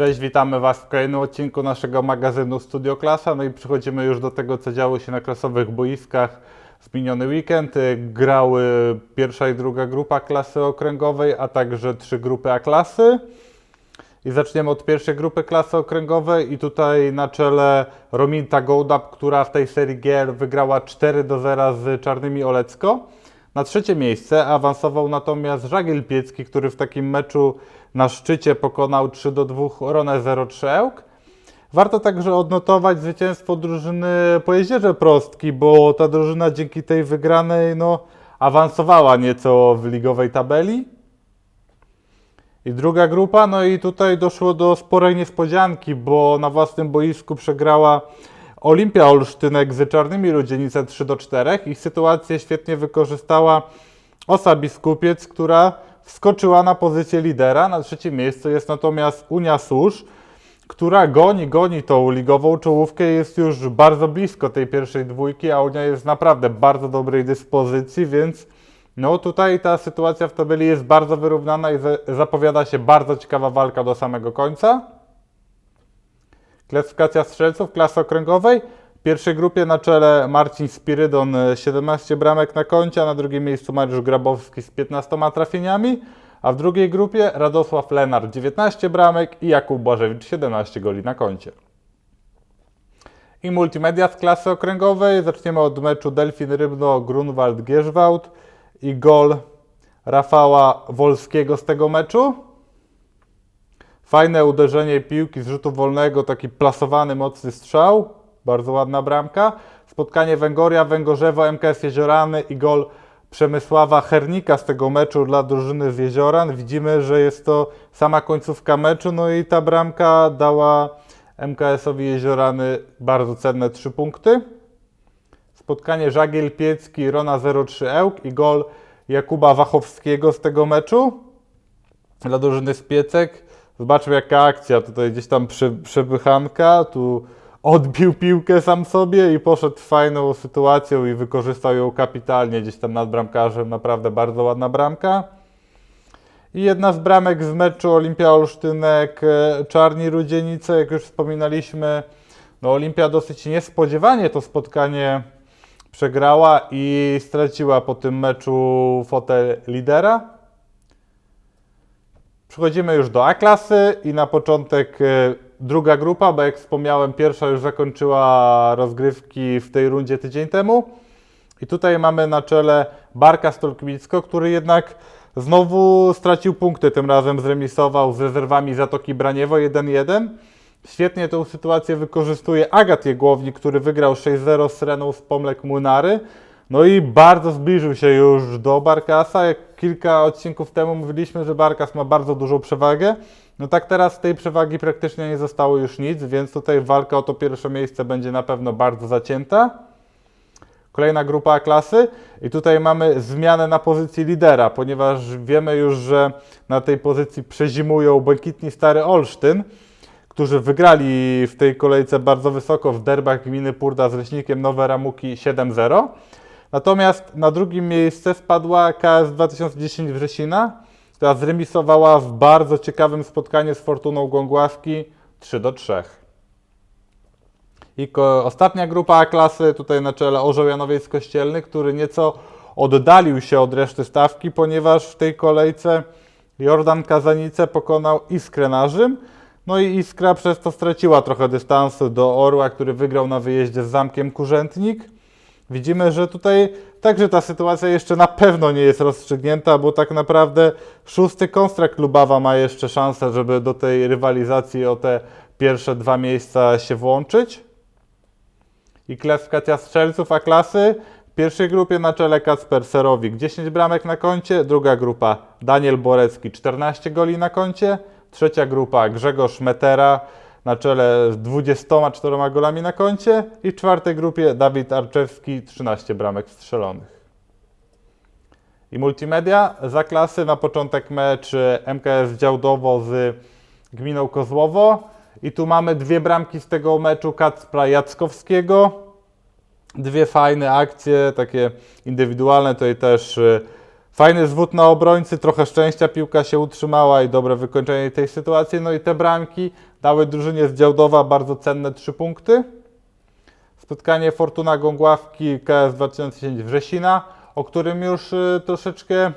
Cześć, witamy Was w kolejnym odcinku naszego magazynu Studio Klasa. No i przechodzimy już do tego, co działo się na klasowych boiskach w miniony weekend. Grały pierwsza i druga grupa klasy okręgowej, a także trzy grupy A-klasy. I zaczniemy od pierwszej grupy klasy okręgowej i tutaj na czele Rominta Goldap, która w tej serii gier wygrała 4 do 0 z Czarnymi Olecko. Na trzecie miejsce awansował natomiast Żagiel Piecki, który w takim meczu na szczycie pokonał 3 do 2 Ronę 03 Ełk. Warto także odnotować zwycięstwo drużyny po Prostki, bo ta drużyna dzięki tej wygranej no, awansowała nieco w ligowej tabeli. I druga grupa, no i tutaj doszło do sporej niespodzianki, bo na własnym boisku przegrała Olimpia Olsztynek z Czarnymi Ludzienice 3 do 4. Ich sytuację świetnie wykorzystała Osa Biskupiec, która wskoczyła na pozycję lidera. Na trzecim miejscu jest natomiast Unia Susz, która goni, goni tą ligową czołówkę jest już bardzo blisko tej pierwszej dwójki, a Unia jest naprawdę bardzo dobrej dyspozycji, więc no tutaj ta sytuacja w tabeli jest bardzo wyrównana i za- zapowiada się bardzo ciekawa walka do samego końca. Klasyfikacja strzelców klasy okręgowej. W pierwszej grupie na czele Marcin Spirydon e, 17 bramek na koncie, a na drugim miejscu Mariusz Grabowski z 15 trafieniami, a w drugiej grupie Radosław Lenar 19 bramek i Jakub Błażewicz 17 goli na koncie. I multimedia z klasy okręgowej. Zaczniemy od meczu Delfin Rybno Grunwald Gierzwałd i gol Rafała Wolskiego z tego meczu. Fajne uderzenie piłki z rzutu wolnego, taki plasowany, mocny strzał. Bardzo ładna bramka. Spotkanie Węgoria, Węgorzewo, MKS Jeziorany i gol Przemysława Hernika z tego meczu dla drużyny z Jezioran. Widzimy, że jest to sama końcówka meczu, no i ta bramka dała MKS-owi Jeziorany bardzo cenne trzy punkty. Spotkanie Żagiel Piecki, Rona 03 Ełk i gol Jakuba Wachowskiego z tego meczu dla drużyny z Piecek. Zobaczmy jaka akcja, tutaj gdzieś tam przy, przepychanka, tu odbił piłkę sam sobie i poszedł fajną sytuacją i wykorzystał ją kapitalnie gdzieś tam nad bramkarzem, naprawdę bardzo ładna bramka. I jedna z bramek z meczu Olimpia Olsztynek, e, Czarni Rudzienice, jak już wspominaliśmy, no Olimpia dosyć niespodziewanie to spotkanie przegrała i straciła po tym meczu fotel lidera. Przechodzimy już do A-klasy i na początek e, druga grupa, bo jak wspomniałem, pierwsza już zakończyła rozgrywki w tej rundzie tydzień temu. I tutaj mamy na czele Barka Stolkmicko, który jednak znowu stracił punkty, tym razem zremisował z rezerwami Zatoki Braniewo 1-1. Świetnie tę sytuację wykorzystuje Agat Jegłownik, który wygrał 6-0 z Reną z Pomlek Młynary. No i bardzo zbliżył się już do Barkasa. Kilka odcinków temu mówiliśmy, że Barkas ma bardzo dużą przewagę. No tak teraz z tej przewagi praktycznie nie zostało już nic, więc tutaj walka o to pierwsze miejsce będzie na pewno bardzo zacięta. Kolejna grupa klasy i tutaj mamy zmianę na pozycji lidera, ponieważ wiemy już, że na tej pozycji przezimują Błękitni Stary Olsztyn, którzy wygrali w tej kolejce bardzo wysoko w derbach gminy Purda z Leśnikiem Nowe Ramuki 7-0. Natomiast na drugim miejsce spadła KS 2010 Wrzesina, która zremisowała w bardzo ciekawym spotkaniu z Fortuną Głągławki 3 do 3. I ostatnia grupa klasy, tutaj na czele Orzeł Janowiec Kościelny, który nieco oddalił się od reszty stawki, ponieważ w tej kolejce Jordan Kazanice pokonał Iskrę na Rzym. No i Iskra przez to straciła trochę dystansu do Orła, który wygrał na wyjeździe z Zamkiem Kurzętnik. Widzimy, że tutaj także ta sytuacja jeszcze na pewno nie jest rozstrzygnięta, bo tak naprawdę szósty konstrakt Lubawa ma jeszcze szansę, żeby do tej rywalizacji o te pierwsze dwa miejsca się włączyć. I klasyfikacja strzelców A klasy. W pierwszej grupie na czele Kacper Serowik 10 bramek na koncie, druga grupa Daniel Borecki 14 goli na koncie, trzecia grupa Grzegorz Metera na czele z 24 golami na koncie i w czwartej grupie Dawid Arczewski 13 bramek strzelonych. I multimedia za klasy na początek mecz MKS Działdowo z gminą Kozłowo. I tu mamy dwie bramki z tego meczu Kacpra Jackowskiego. Dwie fajne akcje, takie indywidualne. Tutaj też y, Fajny zwód na obrońcy, trochę szczęścia, piłka się utrzymała i dobre wykończenie tej sytuacji. No i te bramki dały drużynie z Działdowa bardzo cenne trzy punkty. Spotkanie Fortuna Gągławki KS 2010 Wrzesina, o którym już y, troszeczkę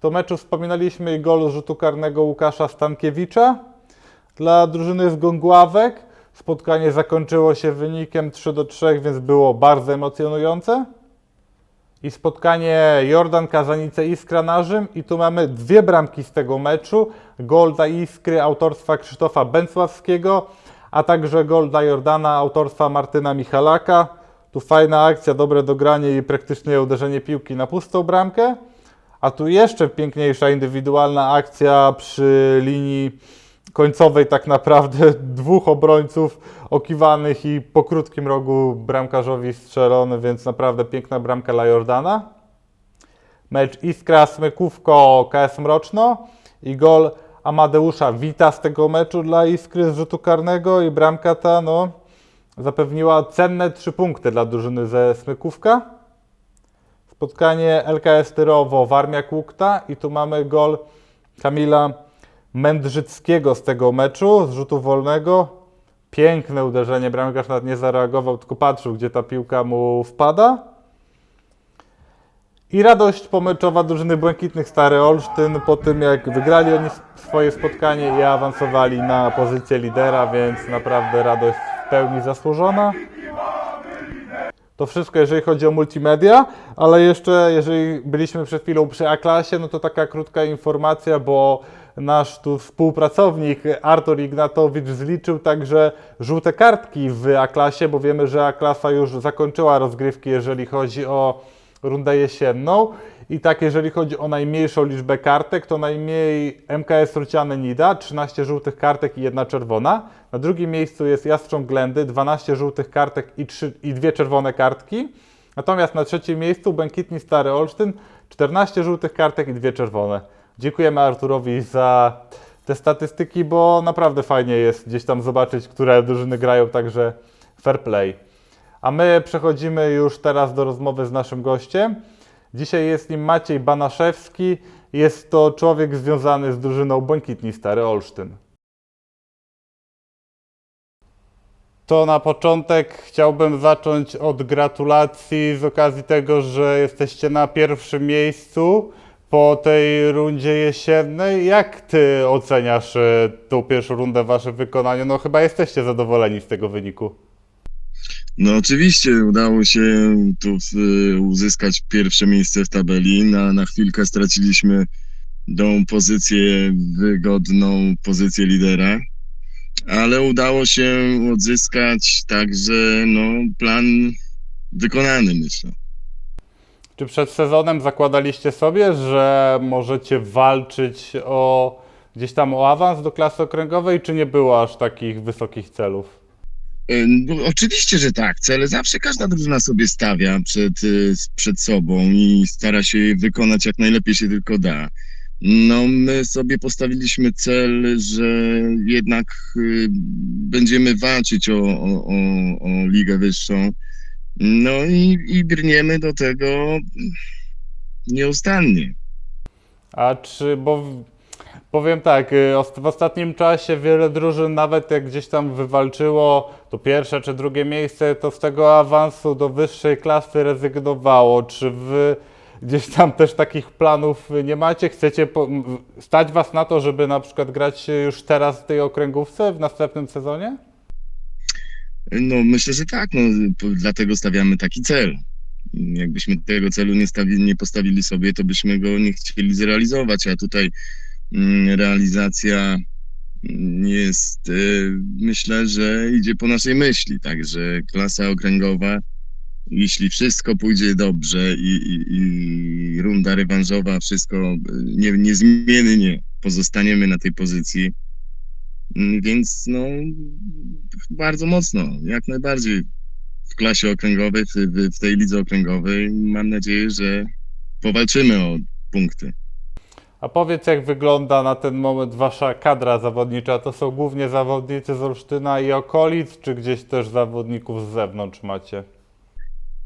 to meczu wspominaliśmy i gol z rzutu karnego Łukasza Stankiewicza dla drużyny z Gągławek. Spotkanie zakończyło się wynikiem 3 do 3, więc było bardzo emocjonujące. I spotkanie Jordan Kazanice Iskra na Rzym i tu mamy dwie bramki z tego meczu. Gol dla Iskry autorstwa Krzysztofa Bęcławskiego, a także gol dla Jordana autorstwa Martyna Michalaka. Tu fajna akcja, dobre dogranie i praktyczne uderzenie piłki na pustą bramkę. A tu jeszcze piękniejsza indywidualna akcja przy linii końcowej tak naprawdę dwóch obrońców okiwanych i po krótkim rogu bramkarzowi strzelony, więc naprawdę piękna bramka dla Jordana. Mecz Iskra Smykówko KS Mroczno i gol Amadeusza Wita z tego meczu dla Iskry z rzutu karnego i bramka ta no, zapewniła cenne trzy punkty dla drużyny ze Smykówka. Spotkanie LKS Tyrowo Warmiak Łukta i tu mamy gol Kamila Mędrzyckiego z tego meczu, z rzutu wolnego. Piękne uderzenie, bramkarz nawet nie zareagował, tylko patrzył, gdzie ta piłka mu wpada. I radość pomeczowa drużyny Błękitnych Stary Olsztyn po tym, jak wygrali oni swoje spotkanie i awansowali na pozycję lidera, więc naprawdę radość w pełni zasłużona. To wszystko, jeżeli chodzi o multimedia, ale jeszcze, jeżeli byliśmy przed chwilą przy A-klasie, no to taka krótka informacja, bo nasz tu współpracownik Artur Ignatowicz zliczył także żółte kartki w A-klasie, bo wiemy, że A-klasa już zakończyła rozgrywki, jeżeli chodzi o rundę jesienną. I tak, jeżeli chodzi o najmniejszą liczbę kartek, to najmniej MKS Ruciane Nida, 13 żółtych kartek i jedna czerwona. Na drugim miejscu jest Jastrząb Glendy, 12 żółtych kartek i, 3, i dwie czerwone kartki. Natomiast na trzecim miejscu Błękitni Stary Olsztyn, 14 żółtych kartek i dwie czerwone. Dziękujemy Arturowi za te statystyki, bo naprawdę fajnie jest gdzieś tam zobaczyć, które drużyny grają, także fair play. A my przechodzimy już teraz do rozmowy z naszym gościem. Dzisiaj jest nim Maciej Banaszewski. Jest to człowiek związany z drużyną Błękitni Stary Olsztyn. To na początek chciałbym zacząć od gratulacji z okazji tego, że jesteście na pierwszym miejscu po tej rundzie jesiennej. Jak ty oceniasz e, tą pierwszą rundę w waszym wykonaniu? No chyba jesteście zadowoleni z tego wyniku. No oczywiście udało się tu uzyskać pierwsze miejsce w tabeli. Na, na chwilkę straciliśmy tą pozycję, wygodną pozycję lidera, ale udało się odzyskać także no, plan wykonany, myślę. Czy przed sezonem zakładaliście sobie, że możecie walczyć o gdzieś tam o awans do klasy okręgowej, czy nie było aż takich wysokich celów? No, oczywiście, że tak. Cele zawsze każda drużyna sobie stawia przed, y, przed sobą i stara się je wykonać jak najlepiej się tylko da. No, my sobie postawiliśmy cel, że jednak y, będziemy walczyć o, o, o, o ligę wyższą. No i, i brniemy do tego nieustannie. A czy, bo powiem tak, y, w ostatnim czasie wiele drużyn, nawet jak gdzieś tam wywalczyło to pierwsze czy drugie miejsce, to z tego awansu do wyższej klasy rezygnowało. Czy wy gdzieś tam też takich planów nie macie? Chcecie po, stać was na to, żeby na przykład grać już teraz w tej okręgówce w następnym sezonie? No, myślę, że tak. No, dlatego stawiamy taki cel. Jakbyśmy tego celu nie, stawi, nie postawili sobie, to byśmy go nie chcieli zrealizować, a tutaj realizacja mm, jest, y, myślę, że idzie po naszej myśli. Także klasa okręgowa, jeśli wszystko pójdzie dobrze i, i, i runda rewanżowa, wszystko y, nie, niezmiennie pozostaniemy na tej pozycji. Mm, Więc no, bardzo mocno, jak najbardziej w klasie okręgowej, w, w tej lidze okręgowej. Mam nadzieję, że powalczymy o punkty. A powiedz, jak wygląda na ten moment wasza kadra zawodnicza? To są głównie zawodnicy z Olsztyna i okolic, czy gdzieś też zawodników z zewnątrz macie?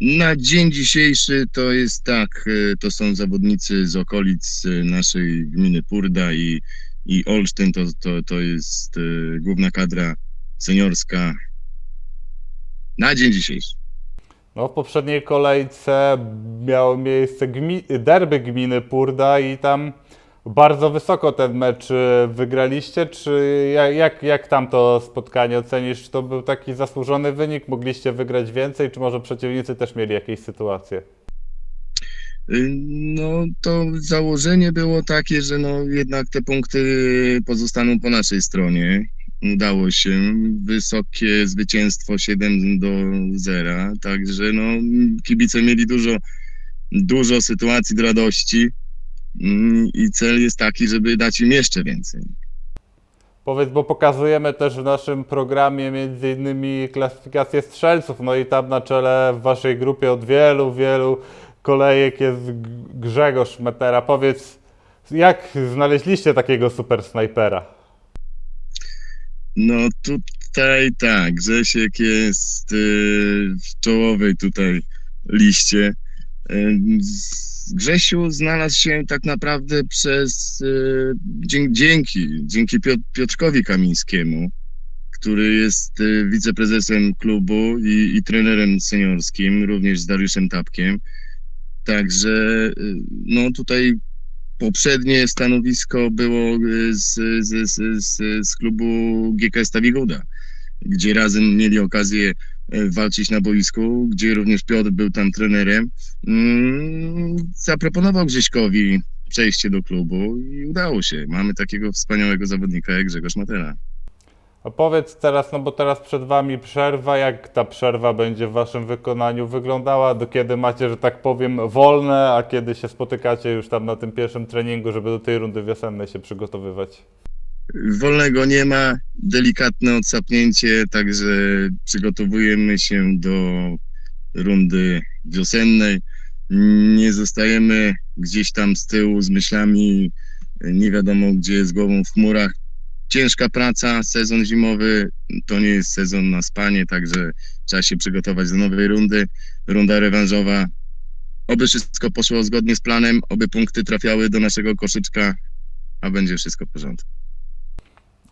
Na dzień dzisiejszy to jest tak, e, to są zawodnicy z okolic e, naszej gminy Purda i, i Olsztyn, to, to, to jest e, główna kadra seniorska na dzień dzisiejszy. No, w poprzedniej kolejce miało miejsce gmi- derby gminy Purda i tam bardzo wysoko ten mecz y, wygraliście. Czy jak, jak, jak tam to spotkanie ocenisz? Czy to był taki zasłużony wynik? Mogliście wygrać więcej? Czy może przeciwnicy też mieli jakieś sytuacje? Y, No to założenie było takie, że no jednak te punkty pozostaną po naszej stronie. Udało się. Wysokie zwycięstwo 7 do 0. Także no kibice mieli dużo, dużo sytuacji do radości. Mm, I cel jest taki, żeby dać im jeszcze więcej. Powiedz, bo pokazujemy też w naszym programie między innymi klasyfikację strzelców, no i tam na czele w waszej grupie od wielu, wielu kolejek jest Grzegorz Metera. Powiedz, jak znaleźliście takiego super snajpera? No tutaj tak, Grzesiek jest y, w czołowej tutaj liście. Grzesiu znalazł się tak naprawdę przez dzie- dzięki, dzięki Piot- Piotrkowi Kamińskiemu, który jest y, wiceprezesem klubu i, i trenerem seniorskim, również z Dariuszem Tapkiem. Także y, no tutaj poprzednie stanowisko było z, z, z, z, z klubu GKS Stawigoda, gdzie razem mieli okazję e, walczyć na boisku, gdzie również Piotr był tam trenerem. Mm, Zaproponował Grześkowi przejście do klubu i udało się. Mamy takiego wspaniałego zawodnika jak Grzegorz Matera. A powiedz teraz, no bo teraz przed wami przerwa, jak ta przerwa będzie w waszym wykonaniu wyglądała? Do kiedy macie, że tak powiem, wolne, a kiedy się spotykacie już tam na tym pierwszym treningu, żeby do tej rundy wiosennej się przygotowywać? Wolnego nie ma, delikatne odsapnięcie, także przygotowujemy się do rundy wiosennej. Nie zostajemy gdzieś tam z tyłu z myślami, nie wiadomo gdzie, z głową w chmurach. Ciężka praca, sezon zimowy to nie jest sezon na spanie, także trzeba się przygotować do nowej rundy. Runda rewanżowa. Oby wszystko poszło zgodnie z planem, oby punkty trafiały do naszego koszyczka, a będzie wszystko w porządku.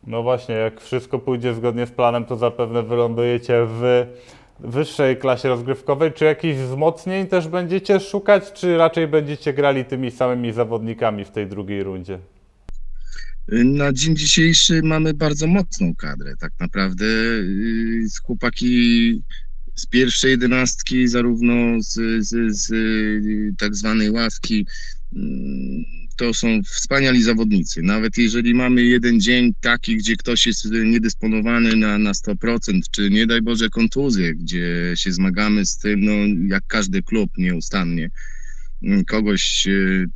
No właśnie, jak wszystko pójdzie zgodnie z planem, to zapewne wylądujecie w wyższej klasie rozgrywkowej. Czy jakichś wzmocnień też będziecie szukać, czy raczej będziecie grali tymi samymi zawodnikami w tej drugiej rundzie? Na dzień dzisiejszy mamy bardzo mocną kadrę. Tak naprawdę z chłopaki z pierwszej jedenastki, zarówno z, z, z yy, tak zwanej ławki, yy, to są wspaniali zawodnicy. Nawet jeżeli mamy jeden dzień taki, gdzie ktoś jest niedysponowany na, na 100%, czy nie daj Boże kontuzję, gdzie się zmagamy z tym, no jak każdy klub nieustannie, yy, kogoś yy,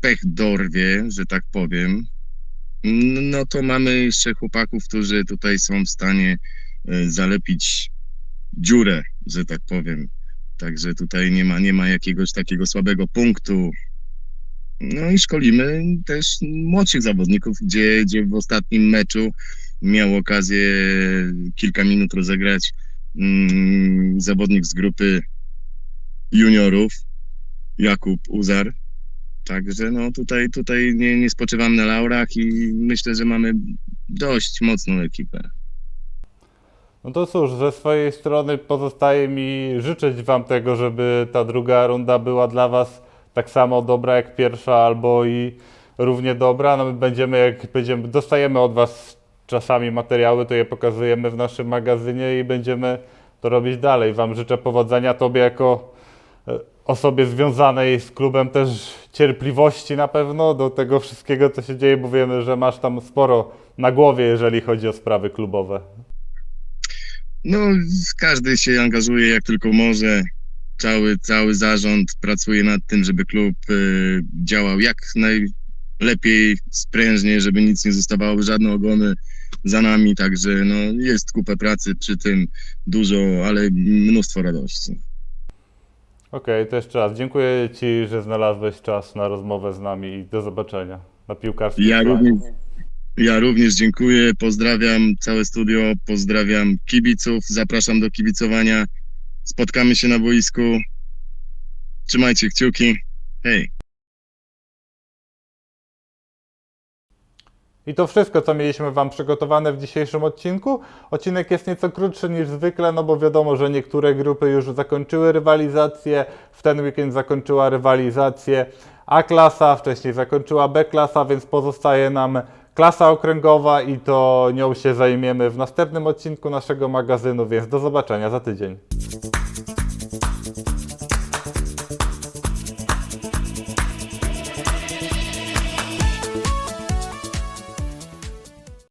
pech dorwie, że tak powiem, no to mamy jeszcze chłopaków, którzy tutaj są w stanie e, zalepić dziurę, że tak powiem. Także tutaj nie ma, nie ma jakiegoś takiego słabego punktu. No i szkolimy też młodszych zawodników, gdzie, gdzie w ostatnim meczu miał okazję kilka minut rozegrać mm, zawodnik z grupy juniorów, Jakub Uzar. Także no tutaj, tutaj nie, nie spoczywam na laurach i myślę, że mamy dość mocną ekipę. No to cóż, ze swojej strony pozostaje mi życzyć Wam tego, żeby ta druga runda była dla Was tak samo dobra jak pierwsza, albo i równie dobra. No my będziemy, jak będziemy, dostajemy od Was czasami materiały, to je pokazujemy w naszym magazynie i będziemy to robić dalej. Wam życzę powodzenia Tobie jako e, osobie związanej z klubem też cierpliwości na pewno do tego wszystkiego, co się dzieje, bo wiemy, że masz tam sporo na głowie, jeżeli chodzi o sprawy klubowe. No, każdy się angażuje jak tylko może. Cały, cały zarząd pracuje nad tym, żeby klub e, działał jak najlepiej, sprężnie, żeby nic nie zostawało, żadne ogony za nami. Także no, jest kupę pracy przy tym, dużo, ale mnóstwo radości. Okej, to jeszcze raz dziękuję Ci, że znalazłeś czas na rozmowę z nami i do zobaczenia na piłkarskim Ja również, ja również dziękuję, pozdrawiam całe studio, pozdrawiam kibiców, zapraszam do kibicowania. Spotkamy się na boisku Trzymajcie kciuki. Hej. I to wszystko, co mieliśmy Wam przygotowane w dzisiejszym odcinku. Odcinek jest nieco krótszy niż zwykle, no bo wiadomo, że niektóre grupy już zakończyły rywalizację. W ten weekend zakończyła rywalizację A-klasa, wcześniej zakończyła B-klasa, więc pozostaje nam klasa okręgowa i to nią się zajmiemy w następnym odcinku naszego magazynu, więc do zobaczenia za tydzień.